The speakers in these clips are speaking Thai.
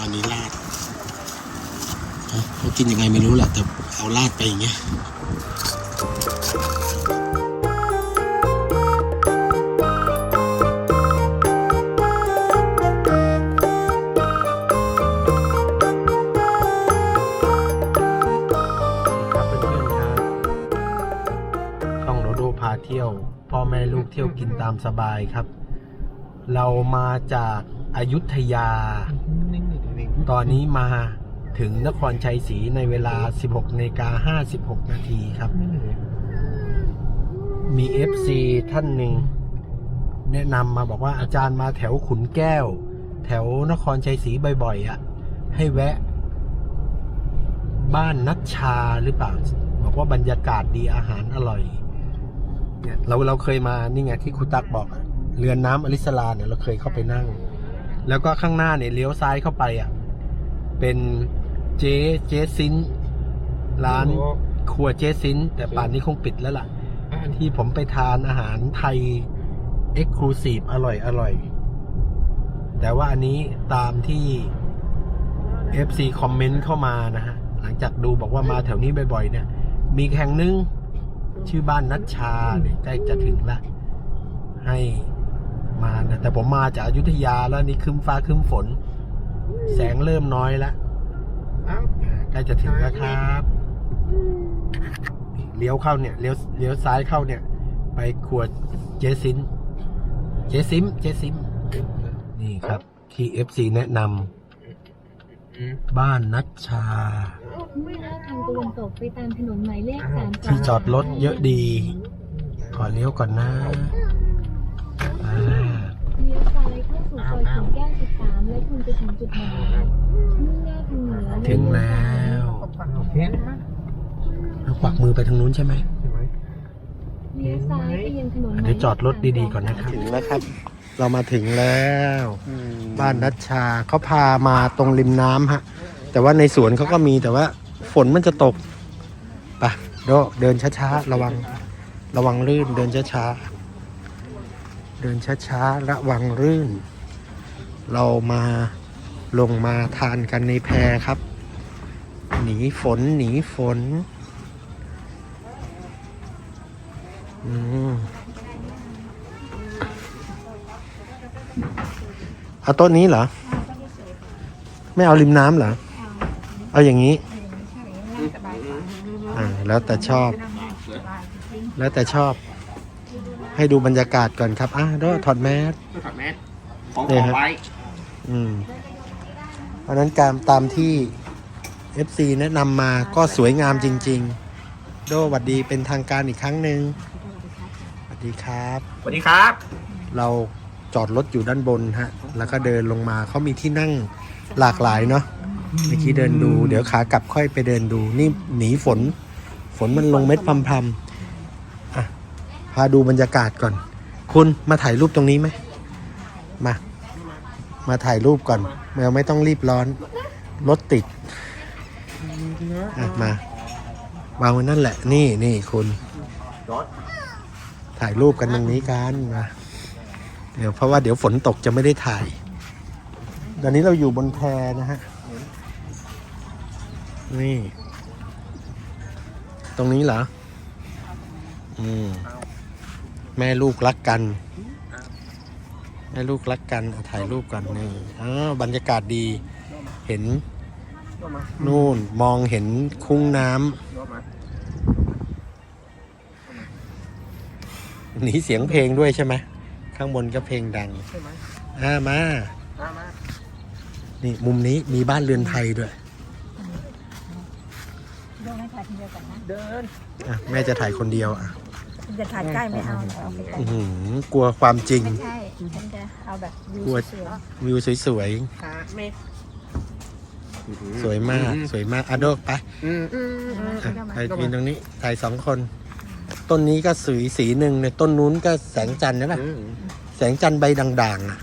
อันนี้ราดเขากินยังไงไม่รู้แหละแต่เอาราดไปอย่างเงี้ยครับเพื่อนๆครับช่องรโดพาเที่ยวพ่อแม่ลูกเที่ยวกินตามสบายครับ เรามาจากอายุทยา ตอนนี้มาถึงนครชัยศรีในเวลา 16นาฬิกา56 นาทีครับ มี FC ท่านหนึ่ง แนะนำมาบอกว่าอาจารย์มาแถวขุนแก้ว แถวนครชัยศรีบ่อยๆอะ ให้แวะ บ้านนัชชาหรือเปล่า บอกว่าบรรยากาศดีอาหารอร่อย เนี่ยเราเราเคยมานี่ไงที่ครูตักบอกเรือนน้ำอลิสลาเนี่ยเราเคยเข้าไปนั่ง แล้วก็ข้างหน้าเนี่ยเลี้ยวซ้ายเข้าไปอะ เป็นเจ๊เจ๊ซินร้านครัวเจ๊ซินแต่ป่านนี้คงปิดแล้วล่ะ ที่ผมไปทานอาหารไทยเอ็กซ์คลูซีฟอร่อยอร่อย แต่ว่าอันนี้ตามที่ FC คอมเมนต์เข้ามานะฮะ หลังจากดูบอกว่ามาแถวนี้บ่อยๆเนี่ย มีแห่งหนึ่งชื่อบ้านนัชชาเนี่ยใกล้จะถึงละให้มานะแต่ผมมาจากอายุทยาแล้วนี่ครึ้มฟ้าครึ้มฝน แสงเริ่มน้อยแล้วใกล้จะถึงแล้วครับเลี้ยวเข้าเนี่ยเลี้ยวเลี้ยวซ้ายเข้าเนี่ย ไปครัวเจซินเจซิมเจซิม นี่ครับที่ FC แนะนำบ้านนัชชามุ่งหน้าทางตะวันตกไปตามถนนหมายเลขสามที่จอดรถเยอะดี ขอเลี้ยวก่อนนะอ่า เลี้ยวซ้ายเข้าสู่ซอยขุนแก้ว 13 และคุณจะถึงจุดหมายมุ่งหน้าทางเหนือถึงแล้วเราปักมือไปทางนู้นใช่ไหมเลี้ยวซ้ายไปยังถนนหมายเลขเดี๋ยวจอดรถดีๆก่อนนะครับ ถึงแล้วครับ เรามาถึงแล้ว บ้านนัชชาเขาพามาตรงริมน้ำฮะ แต่ว่าในสวนเขาก็มีแต่ว่า ฝนมันจะตกไปะโดเดินช้าๆระวัง ระวังลื่นเดินช้าๆเดินช้าๆระวังลื่น เรามาลงมาทานกันในแพครับ หนีฝนหนีฝนอืมเอาโต๊ะนี้เหรอ ไม่เอาริมน้ำเหรอ เอาอย่างนี้อ่าแล้วแต่ชอบ แล้วแต่ชอบ ให้ดูบรรยากาศก่อนครับอะเดี๋ยถอดแมสถอดแมสของขอฮะไว้ อืมเพราะฉะนั้นการตามที่ FC แนะนำมาก็สวยงามจริง ๆ โดหวัดดีเป็นทางการอีกครั้งหนึ่งสวัสดีครับ สวัสดีครับ เราจอดรถอยู่ด้านบนฮะ แล้วก็เดินลงมาเขามีที่นั่งหลากหลายเนาะเมื่อกี้เดินดู เดี๋ยวขากลับค่อยไปเดินดู นี่หนีฝน ฝนมันลงเม็ดพรำๆอะพาดูบรรยากาศก่อน คุณมาถ่ายรูปตรงนี้ไหมมา มาถ่ายรูปก่อนเราไม่ต้องรีบร้อน รถติดอะมาวางไว้นั่นแหละ นี่นี่คุณ ถ่ายรูปกันตรงนี้กันมาเดี๋ยวเพราะว่าเดี๋ยวฝนตกจะไม่ได้ถ่าย ตอนนี้เราอยู่บนแพนะฮะ นี่ ตรงนี้เหรอ อืม แม่ลูกรักกัน แม่ลูกรักกันเอาถ่ายรูปกันนี่อ๋อบรรยากาศดีเห็นนู่นมองเห็นคุ้งน้ำหนีเสียงเพลงด้วยใช่ไหมข้างบนก็เพลงดังใช่ไหมอ่ามามามานี่มุมนี้มีบ้านเรือนไทยด้วยดูไม่ถ่ายคนเดียวกันนะเดินอะแม่จะถ่ายคนเดียวอะคุณ จะถ่ายใกล้ไม่เอาเอาไปไกลอื้อหือกลัวความจริง ไม่ใช่ฉันจะเอาแบบวิวกลัวสวยวิวสวยขาเมฆๆสวยมาก สวยมากอะโดกไปอืมอืมอะถ่ายกินตรงนี้ ถ่ายสองคน ต้นนี้ก็สีสีหนึ่งในต้นนู้นก็แสงจันทร์นะป่ะอืมแสงจันทร์ใบด่างๆอะ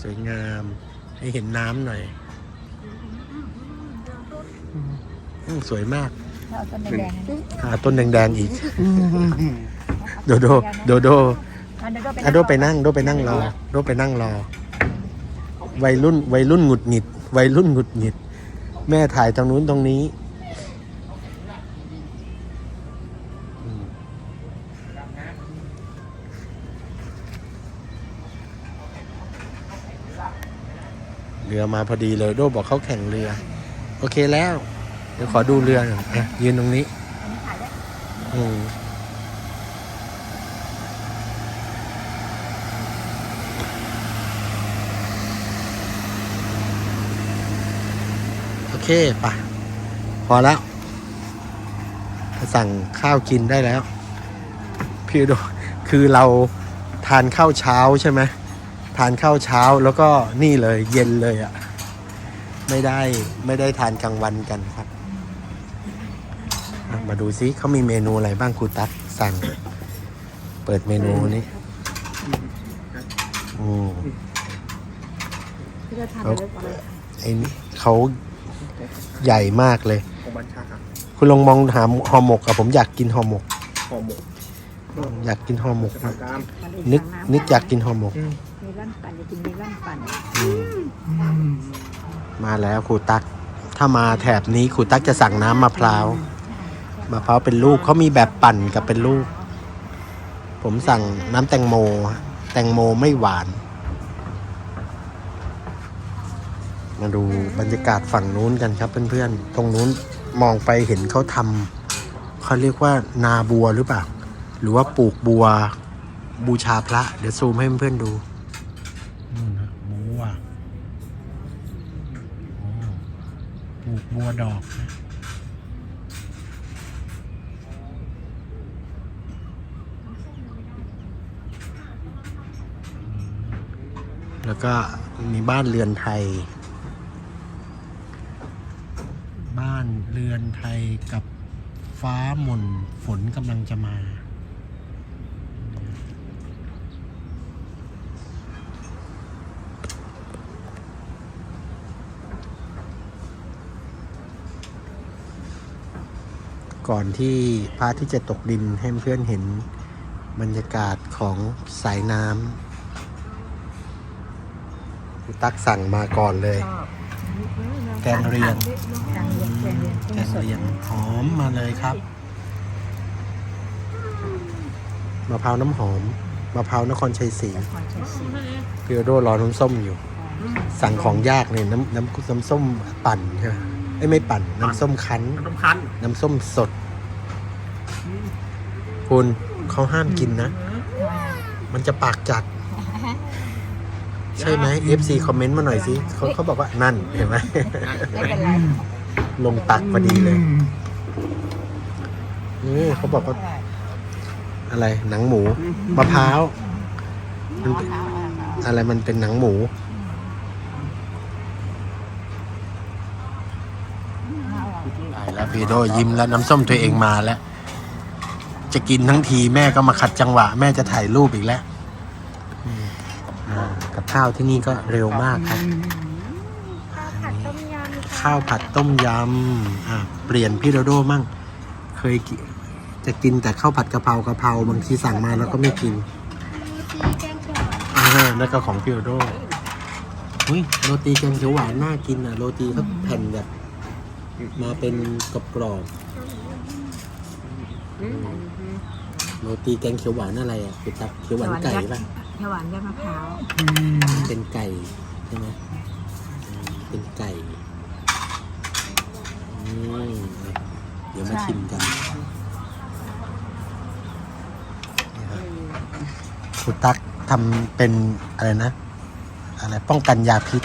สวยงาม ให้เห็นน้ำหน่อยอืมสวยมากๆ เอาต้นแดงๆนะหาต้นแดงๆอีก โดโด โดโดอันเดี๋ยวก็ไปอะโดไปนั่ง โดไปนั่งรอ โดไปนั่งรอ วัยรุ่น วัยรุ่นหงุดหงิด วัยรุ่นหงุดหงิด แม่ถ่ายตรงนู้นตรงนี้อืมเรือมาพอดีเลย โดบอกเขาแข่งเรือ โอเคแล้วเดี๋ยวขอดูเรือหน่อยอะยืนตรงนี้ อืมโอเคปะพอแล้วสั่งข้าวกินได้แล้ว พี่ดูคือเราทานข้าวเช้าใช่ไหมทานข้าวเช้าแล้วก็นี่เลยเย็นเลยอะ่ะ ไม่ได้ไม่ได้ทานกลางวันกันครับ มาดูซิเขามีเมนูอะไรบ้างครูตั๊กสั่ง เปิดเมนูนี้อืมที่จะทำเอาเรื่องอะไรไอ้นี่เขาใหญ่มากเลย ของบัญชาครับคุณลองมองหาห่อหมกอะผมอยากกินห่อหมก ห่อหมกอยากกินห่อหมกผักกามมันนึกำนึกอยากกินห่อหมกมีร่อนปั่นจะกินมีร่อนปั่นอืมมาแล้วครูตั๊กถ้ามาแถบนี้ครูตั๊กจะสั่งน้ำมะพร้าว มะพร้าวเป็นลูกเขามีแบบปั่นกับเป็นลูก ผมสั่งน้ำแตงโม แตงโมไม่หวาน มาดูบรรยากาศฝั่งนู้นกันครับเพื่อนๆ ตรงนู้นมองไปเห็นเขาทำเขาเรียกว่านาบัวหรือเปล่า หรือว่าปลูกบัวบูชาพระ เดี๋ยวซูมให้เพื่อนๆดูนู่นนะบัวปลูกบัวดอกนะ แล้วก็มีบ้านเรือนไทย บ้านเรือนไทยกับฟ้าหม่นฝนกำลังจะมาก่อนที่พระที่จะตกดินให้เพื่อนเห็นบรรยากาศของสายน้ำ คุณตักสั่งมาก่อนเลย ชอบแกงเรียง แกงเรียงแกงเรียงแกงเรียงหอมมาเลยครับมะพร้าวน้ำหอมมะพร้าวนครชัยศรีคอนเชสซีพี่โอโดรอน้ำส้มอยู่ สั่งของยากเนี่ยน้ำน้ำน้ำส้มปั่นใช่ไหมไอ้ยไม่ปั่น น้ำส้มคั้นน้ำคั้นน้ำส้มสด คุณเขาห้ามกินนะ มันจะปากจัด ใช่ไหม FC คอมเมนต์มาหน่อยสิเขาเขาบอกว่านั่นเห็นไหม ไม่เป็นไรลงตักพอดีเลยนี่เขาบอกว่าอะไรหนังหมูมะพร้าว มันเป็นอะไรมันเป็นหนังหมู ตายแล้วพี่โดยิ้มแล้วน้ำส้มตัวเองมาแล้ว จะกินทั้งทีแม่ก็มาขัดจังหวะ แม่จะถ่ายรูปอีกแล้วอืมอ่า กับข้าวที่นี่ก็เร็วมากครับ ข้าวผัดต้มยำค่ะข้าวผัดต้มยำอะเปลี่ยนพี่โดโดมั่ง เคยกิจะกินแต่ข้าวผัดกะเพรากะเพราบางทีสั่งมาแล้วก็ไม่กินโรตีแกงเขียวหวานอ่านั่นก็ของพี่โดโดอุ้ยโรตีแกงเขียวหวานน่ากินอะโรตีเขาแผ่นแบบมาเป็นกรอบๆโรตีแกงเขียวหวานอะไรอะคือตักเขียวหวานไก่ป่ะ เขียวหวานยอดมะพร้าวเป็นไก่ใช่ไหมอืมเป็นไก่อืมเดี๋ยวมาชิมกันนี่ครับคุณตักทำเป็นอะไรนะ อะไรป้องกันยาพิษ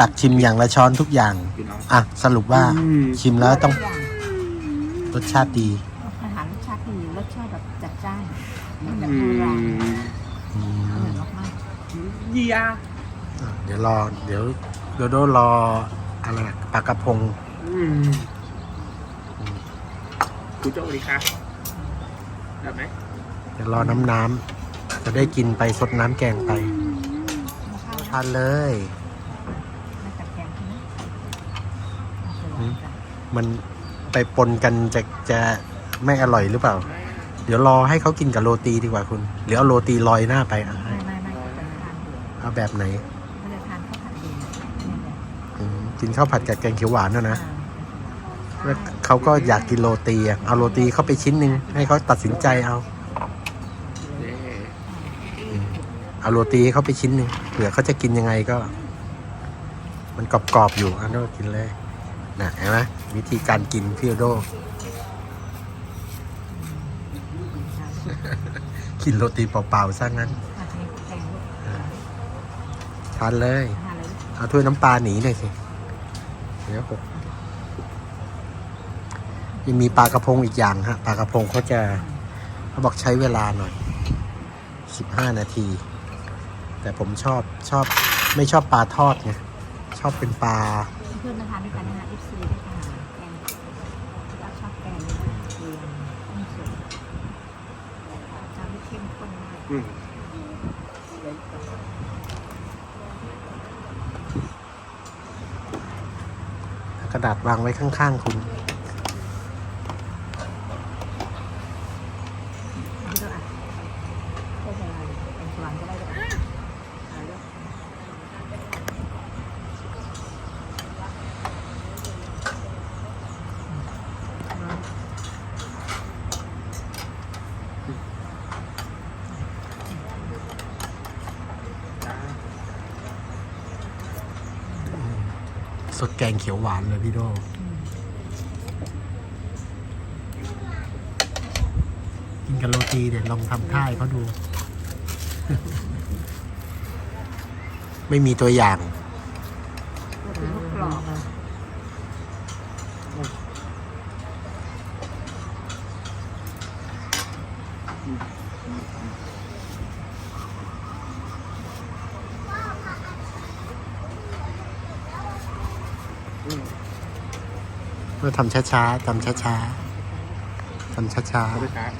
ตักชิมอย่างละช้อนทุกอย่างพี่น้องอะ สรุปว่าอืมชิมแล้วต้องย่างรสชาติดีอาหารรสชาติดีรสชาติแบบจัดจ้านแบบอืโบราณ ม อื อร่อ ม ยมาก เยียอะเดี๋ยวรอ เดี๋ยวโดโดรออะไรอะปลากระพงอืมคุณโจ้ดีครับแบบไหมเดี๋ยวรอน้ำน้ำจะได้กินไปสดน้ำแกงไปมะพร้าวทานเลยมาจากแกงใช่ไหมอืมมันไปปนกันจะจะไม่อร่อยหรือเปล่าไเดี๋ยวรอให้เขากินกับโรตีดีกว่าคุณ หรือเอาโรตีลอยหน้าไปอะ แบบไหนก็จะทานข้าวผัดเดี่ยวเนี่ยแหละอืมกินข้าวผัดกับแกงเขียวหวานนะนะอ่าแล้วเขาก็อยากกินโรตีอะเอาโรตีเข้าไปชิ้นหนึ่งให้เขาตัดสินใจเอาเย้เอาโรตีให้เขาไปชิ้นหนึ่งเผื่อเขาจะกินยังไงก็ มันกรอบๆอยู่อันนั้นก็กินเลยนะเห็นไหมวิธีการกินพี่โอโดกินโรตีเปล่าๆซะงั้นผัดนี้แกงลูก ทานเลยทานเลย เอาถ้วยน้ำปลาหนีหน่อยสิเดี๋ยวหกยังมีปลากระพงอีกอย่างฮะปลากระพงเขาจะเขาบอกใช้เวลาหน่อยสิบห้านาที แต่ผมชอบชอบไม่ชอบปลาทอดไงชอบเป็นปลาเพื่อนมาทานด้วยกันนะคะ FC ด้วยกันแกงเราชอบแกงเรียนต้มสุกจานที่เข้มข้นมาก อืม กระดาษวางไว้ข้างๆคุณ ที่เราอะก็จะเป็นส่วนก็ได้ด้วยอะเอาเลือก จ้า สดแกงเขียวหวานเลยพี่โดกินกับโรตีเดี๋ยวลองทำท่ายเขาดู ไม่มีตัวอย่าง ก็ถือว่ากรอบอะ อืม เพื่อ ทำช้าๆทำช้าๆทำช้าเอาไปครับ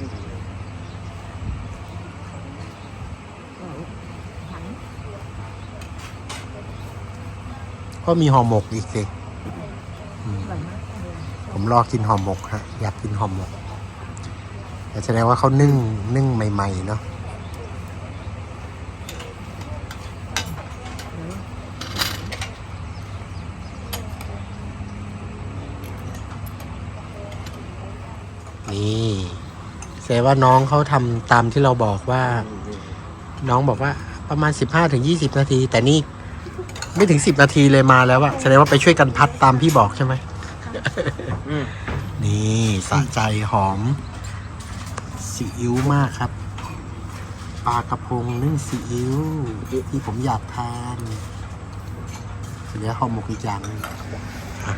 หันๆก็มีห่อหมกอีกสิอืมอร่อยมากเลยผมรอกินห่อหมกฮะ อยากกินห่อหมกแต่แสดงว่าเขานึ่งนึ่งใหม่ ๆ เนาะ นี่ แสดงว่าน้องเขาทำตามที่เราบอกว่า น้องบอกว่าประมาณ 15-20ถึง20 นาที แต่นี่ไม่ถึง 10 นาทีเลยมาแล้วอะแสดงว่าไปช่วยกันพัดตามพี่บอกใช่ไหมอืมนี่สะใจหอมซีอิ๊วมากครับปลากระพงนึ่งซีอิ๊วที่ผมอยากทานเสร็จแล้วห่อหมกอีกอย่างหนึงอะ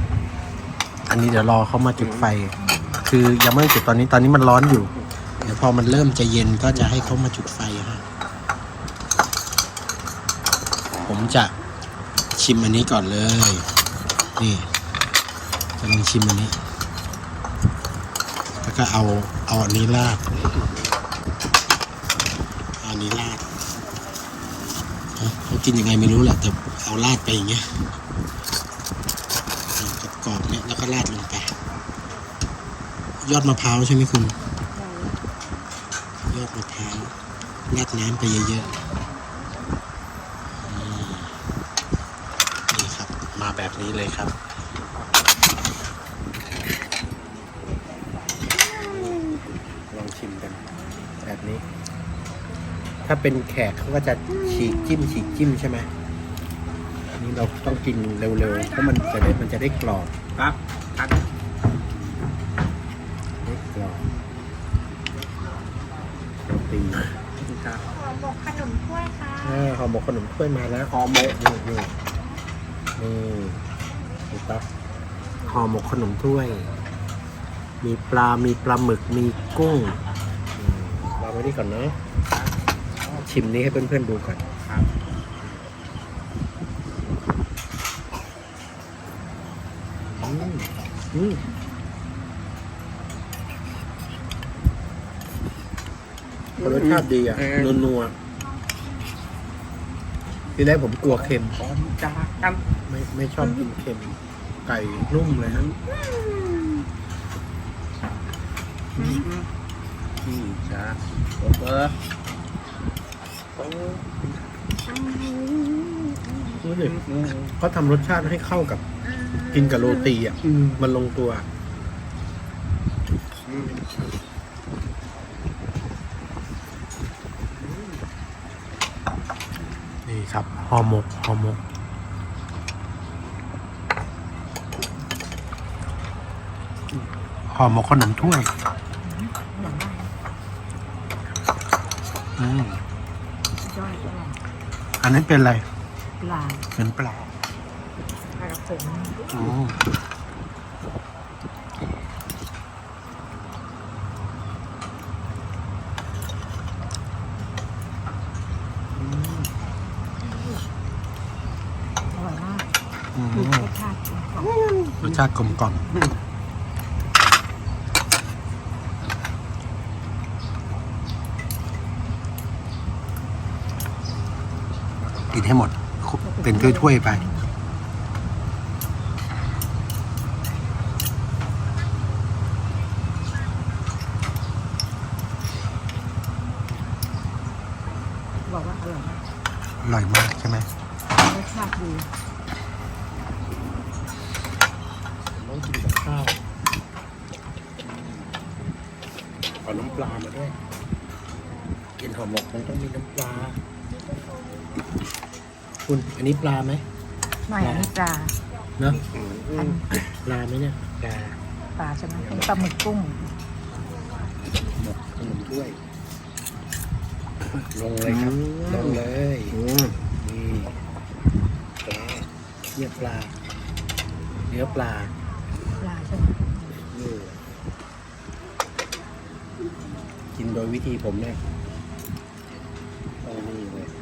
อันนี้เดี๋ยวรอเขามาจุดไฟ คือยังไม่ได้จุดตอนนี้ตอนนี้มันร้อนอยู่เดี๋ยวพอมันเริ่มจะเย็นก็จะให้เขามาจุดไฟฮะผมจะชิมอันนี้ก่อนเลย นี่ จะลองชิมอันนี้ แล้วก็เอาเอาอันนี้ราดเอาอันนี้ราดเขากินยังไงไม่รู้แหละแต่เอาราดไปอย่างเงี้ยกรอบเนี่ยแล้วก็ราดลงไป ยอดมะพร้าวใช่ไหมคุณ ยอดมะพร้าว ราดน้ำไปเยอะๆนี่ครับ มาแบบนี้เลยครับลองชิมกัน แบบนี้ ถ้าเป็นแขกเขาก็จะฉีกจิ้มฉีกจิ้มใช่ไหมอันนี้เราต้องกินเร็วๆเพราะมันจะได้มันจะได้กรอบครับทักได้กรอบโรตี ครับ ห่อหมกขนมถ้วยค่ะอ่าห่อหมกขนมถ้วยมาแล้วห่อหมกนี่นี่นี่ดูปั๊บห่อหมกขนมถ้วย มีปลา มีปลาหมึก มีกุ้งอืมวางไว้นี่ก่อนเนาะชิมนี้ให้เพื่อนๆดูก่อนครับอืมอืม รสชาติดีอะนัวนัวๆทีแรกผมกลัวเค็มพร้อมจ้ากันไม่ไม่ชอบกินเค็ม ไก่นุ่มเลยนะอืมมีที่จะโอเวอร์โอ้ดูดิเขาทำรสชาติให้เข้ากับกินกับโรตีอะ อืมมันลงตัว อืม นี่ ครับห่อหมกห่อหมกห่อหมกขนมถ้วยอย่างไรอืมย่อยอะไรอันนั้นเป็นอะไร ปลาเป็นปลา ปลากระพง อืม อร่อยมาก อืมรสชาติรสชาติกลมกล่อมกินให้หมด เป็นถ้วยๆไป บอกว่าอร่อยมาก อร่อยมากใช่ไหม รสชาติดี ต้องกินกับข้าวเอาน้ำปลามาด้วย กินห่อหมกมันต้องมีน้ำปลา คุณ อั นนี้ปลาไหมไม่อันนี้ปลาเนอะอันปลาไหมเนี่ยปลาปลาใช่ไหมเป็นปลาหมึกกุ้งหมกขนมถ้วย ลงเลยครับลงเลยนี่ปลาเนี่ยปลาเนื้อปลาปลาใช่ไหมอืมกินโดยวิธีผมเนี่ยต้องนี่เลย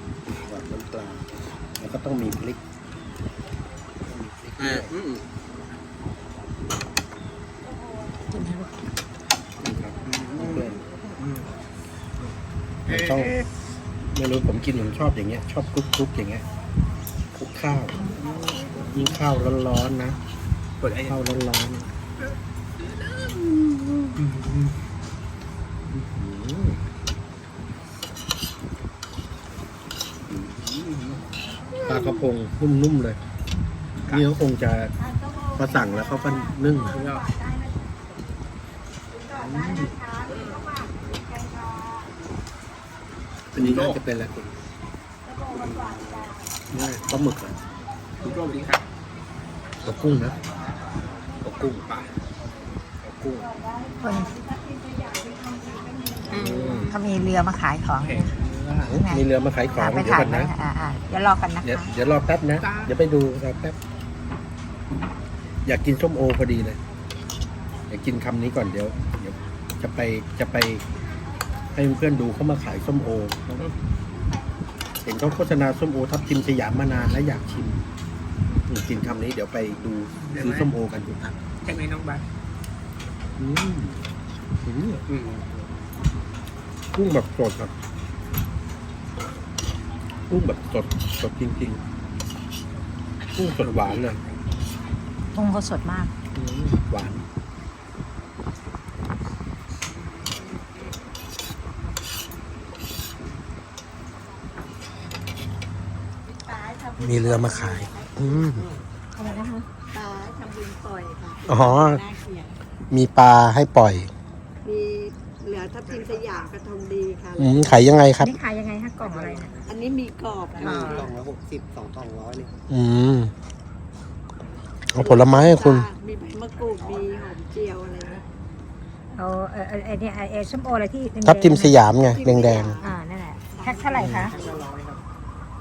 หวานน้ำปลาแล้วก็ต้องมีพริกต้องมีพริกอ่าด้วยนะครับเพื่อนมันต้องไม่รู้ผมกินผมชอบอย่างเงี้ย ชอบคลุกๆอย่างเงี้ยคลุกข้าว ยิ่งข้าวร้อนๆนะเปิดข้าวร้อนๆ ปลากระพงนุ่มๆเลย นี่เขาคงจะมาสั่งแล้วเขาก็นึ่งอะคุณก็อันนี้น่าจะเป็นอะไรคุณนี่ปลาหมึกเหรอะคุณโจ้สวัสดีครับกับกุ้งนะกับกุ้งปลากับกุ้งคนอืมเขามีเรือมาขายของโอเค มีเรือมาขายของไปเดี๋ยวถ่ายก่อนไหมนะอ่าอ่าเดี๋ยวรอกันนะเดี๋ยวคะเดี๋ยวรอแป๊บนะจ้าเดี๋ยวไปดูรอแป๊บ อยากกินส้มโอพอดีเลยอยากกินคำนี้ก่อนเดี๋ยวเดี๋ยว จะไปจะไป ให้เพื่อนๆดูเขามาขายส้มโอ เห็นเขาโฆษณาส้มโอทับทิมสยามมานานแล้วอยากชิมอืมกินคำนี้ เดี๋ยวไปดูซื้อส้มโอกันดูครับใช่ไหมน้องบัสอืมอืมอืมกุ้งแบบสดครับ กุ้งแบบสดสดจริงๆกุ้งสดหวานเลยกุ้งเขาสดมาก อืมหวาน มีเรือมาขาย อืม อะไรนะคะปลาทำบุญปล่อยค่ะอ๋อ น่าเกลียดมีปลาให้ปล่อย มีเหลือทับทิมสยามกระทงดีค่ะอืมขายยังไงครับ นี่ขายยังไงคะกล่องอะไรเนี่ยอั นนี้มีกรอบอ่าค่ะ กล่องละหกสิบสองกล่องร้อยเลยอืมเอาผลไม้ให้คุณ มีใบมะกรูด มีหอมเจียวอะไรนะเอาเออเออไอเนี่ยไอไอส้มโออะไรที่แดงๆทับทิมสยามไงแดงอ่านั่นแหละแพ็คเท่าไหร่คะแค่ละร้อยครับ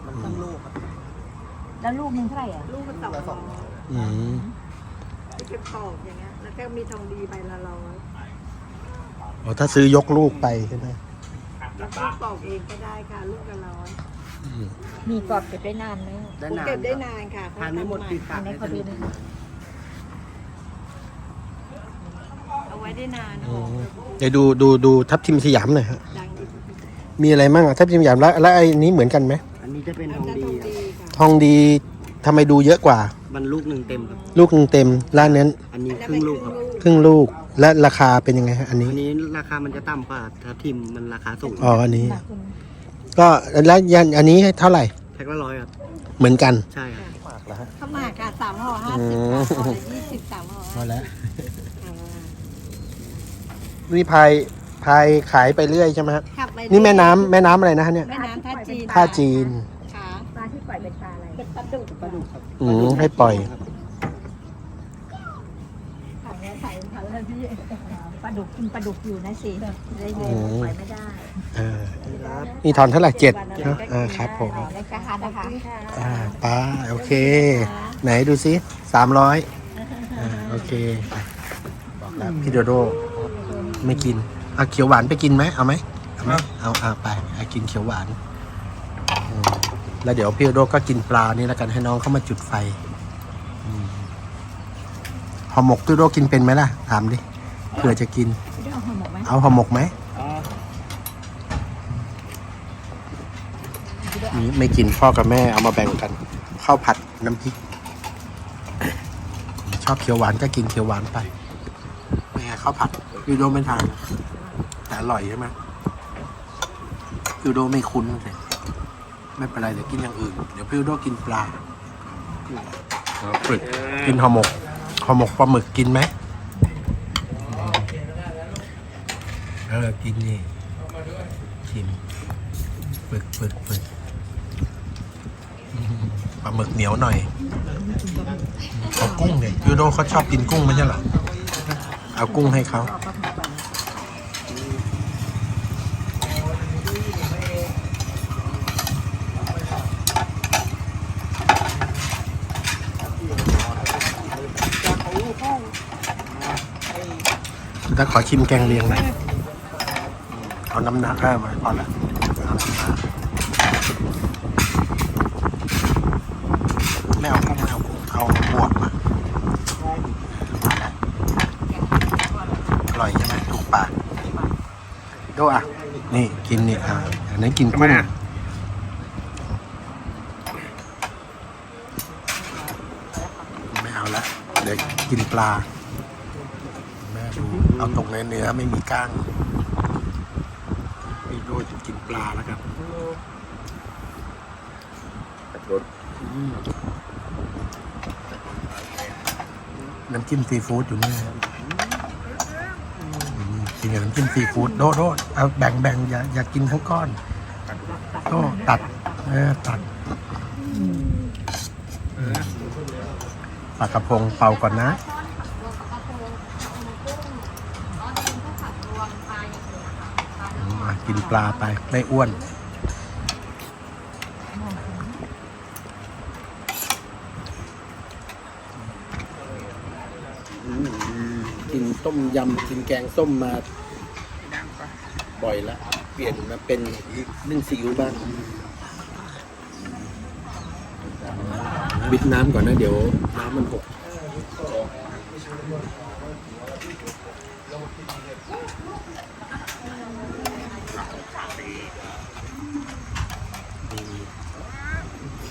มันตั้งลูกครับแล้วลูกนึงเท่าไหร่อะลูกมันสองร้อยๆอืมที่เป็นปอกอย่างเงี้ย แล้วก็มีทองดีใบละร้อยอ๋อถ้าซื้อยกลูกไปใช่ไหมแล้วก็ปอกเองก็ได้ค่ะ ลูกละร้อยอื มมีกรอบเก็บได้นานไหมผมเก็บได้นานค่ะทานไม่หมดปิดอัปานกนี้เขาดูนะคะเอาไว้ได้นานอืหอมมเดี๋ยวดูดูดูทับทิมสยามหน่อยฮะดังอีกมีอะไรมั่งอะทับทิมสยามแล้วแล้วไอ้นี้เหมือนกันไหมอันนี้จะเป็นอัทนองนั้นดีทองครับดีค่ะทองดีทำไมดูเยอะกว่า มันลูกหนึ่งเต็มครับ ลูกหนึ่งเต็มร้านนั้นอันนี้แล้วครึ่งลูกครับ ครึ่งลูกโอ้และราคาเป็นยังไงฮะอันนี้อันนี้ราคามันจะต่ำกว่าถ้าทิมมันราคาสูงอ๋ออันนี้ ก็แล้วยันอันนี้เท่าไหร่แพ็คละร้อยครับ เหมือนกันใช่ครับข้าวหมากอะสามห่อห้าอืสิบมห่อละยี่สิบสามห่อพอแล้วอ่านี่พายพายขายไปเรื่อยใช่ไหมฮะขับไปนี่แม่น้ำแม่น้ำอะไรนะฮะเนี่ยแม่น้ำท่าจีนท่าจีนค่ะปลาที่ปล่อยเป็นปลาอะไร เป็นปลาดุกปลาดุกครับอืมให้ปล่อยถังเนี้ยใส่ถังแล้วพี่ ปลา ดุกกินปลาดุกอยู่นะสิเลยเลยปล่อยไม่ได้เออนี่ทอนเท่าไหร่เจ็ดเนอะอ่าครับผมในกระหานะคะอ่าป้าโอเค ไหนดูซิสามร้อยอ่าโอเคไปบอกแล้วพี่โดโดไม่กินเอาเขียวหวานไปกินไหมเอาไหมเอาไหมเอาอ่าไปเอากินเขียวหวานอืมแล้วเดี๋ยวพี่โดโดก็กินปลานี่แล้วกันให้น้องเข้ามาจุดไฟอืมห่อหมกพี่โดโดกินเป็นไหมล่ะถามดิ เผื่อจะกิน ได้เอาห่อหมกไหมเอาห่อหมกไหมอ๋อนี่ไม่กินพ่อกับแม่เอามาแบ่งกันข้าวผัดน้ำพริก ชอบเขียวหวานก็กินเขียวหวานไปเป็นไงข้าวผัดยูโดไม่ทานแต่อร่อยใช่ไหมยูโดไม่คุ้นเลยไม่เป็นไรเดี๋ยวกินอย่างอื่น เดี๋ยวพี่ยูโดกินปลาปึกกินห่อหมกห่อหมกปลาหมึกกินไหม เออกินนี่ชิมปึกปึกปึกปลาหมึกเหนียวหน่อยเอากุ้งเนี่ยยูโดเขาชอบกินกุ้งไม่ใช่เหรอเอากุ้งให้เขาถ้าขอชิมแกงเลียงหน่อย เอาน้ำหนักได้ไหมพอละเอาน้ำหนักไม่เอากุ้งไม่เอากุ้งเอาบวกมาอร่อยใช่ไหมถูกปากโดอะ นี่กินนี่อะอันนี้กินกุ้งไม่เอาละเดี๋ยวกินปลาแม่ดูเอาตรงเนื้อเนื้อไม่มีก้างพี่ โดจะกินปลาแล้วครับอืมน้ำจิ้มซีฟู้ดอยู่นี่อืมกินกับน้ำจิ้มซีฟู้ดโดโดเอาแบ่งแบ่งอย่าอย่ากินทั้งก้อนโดตัดเออตัดเออปลากระพงเป่าก่อนนะอืมอะ กินปลาไปไม่อ้วน กินต้มยำกินแกงส้มมาบ่อยล้วเปลี่ยนมาเป็นนึ่งซีอิ๊วบ้างบิดน้ำก่อนนะ เดี๋ยวน้ำมันหก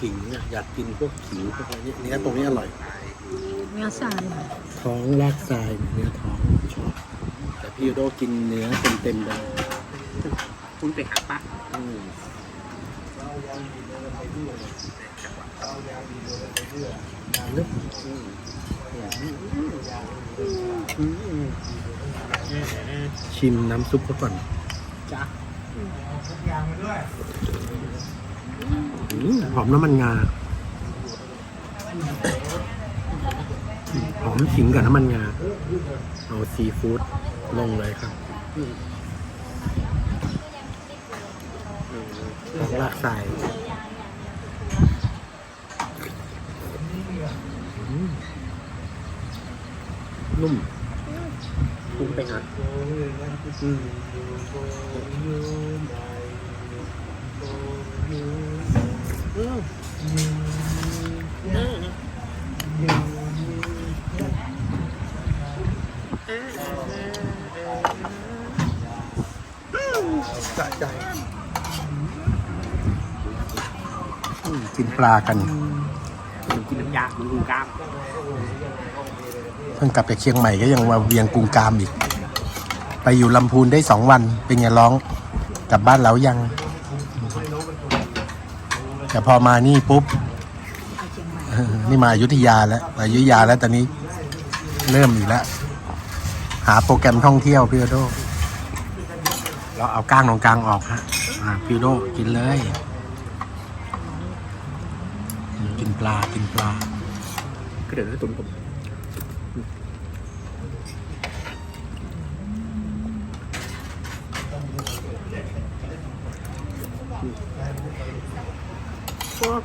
ขิงอะอยากกินพวกขิงพวกอะไรเนี้ยเนื้อตรงนี้อร่อย เนื้อสายท้องลากทรายเนื้อท้องชอบ แต่พี่ยูโดกินเนื้อเต็มๆเลยคุณไปหาปะอืมชิมน้ำซุปเขาก่อน จ้าอืม หอมน้ำมันงา หอมขิงกับน้ำมันงา เอาซีฟู้ดลงเลยครับของลากทรายอืมนุ่มคุณไปหาอืม ปลากันมันกินน้ำยามันกุงกามเพิ่งกลับจากเชียงใหม่ก็ยังมาเวียงกุงกามอีก ไปอยู่ลำพูนได้สองวัน เป็นไงร้องกลับบ้านแล้วยัง แต่พอมานี่ปุ๊บเอาเชียงใหม่เออนี่มาอยุธยาแล้วมาอยุธยาแล้วตอนนี้เริ่มอีกแล้ว หาโปรแกรมท่องเที่ยวพี่โดเราเอาก้างตรงกลางออกฮะอ่าพี่โดกินเลยอืมกินปลากินปลา ก็ เดี๋ยวให้ตุ่มผมพวก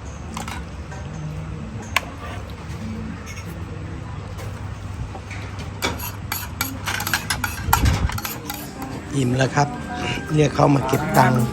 อิ่มแล้วครับ เรียกเขามาเก็บตังค์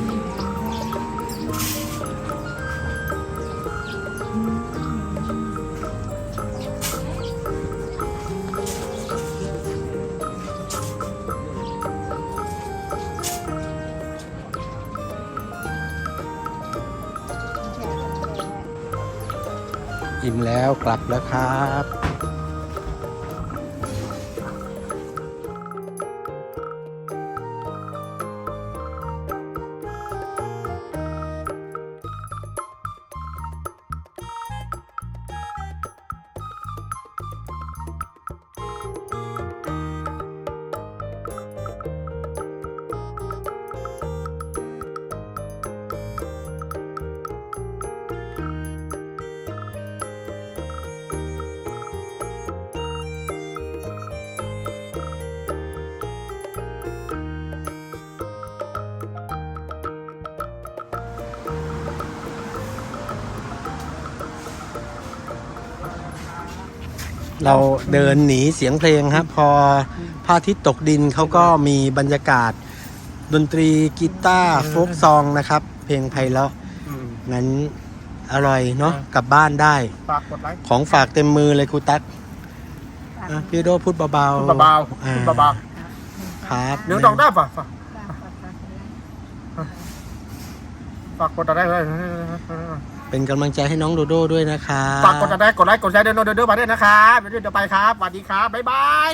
เราเดินหนีเสียงเพลงครับพอพระอาทิตย์ตกดินเขาก็มีบรรยากาศ ดนตรีกีตาร์โฟกซองนะครับ เพลงไพเราะอืมงั้นอร่อยเนาะกลับบ้านได้ ฝากกดไลค์ของฝากเต็มมือเลยครูตั๊กอะพี่โดพูดเบาๆพูดเบาๆอ่พูดเบาครับๆเนื้อดองได้ป่ะฝากฝากฝากฝากอะไรฝากกดอะไรเลย เป็นกำลังใจให้น้องโดโด้ด้วยนะคะ ฝากกดติดตามกดไลค์กดแชร์เดินเดินเดินมาด้วยนะครับเดี๋ยวเดี๋ยวไปครับสวัสดีครับบ๊ายบาย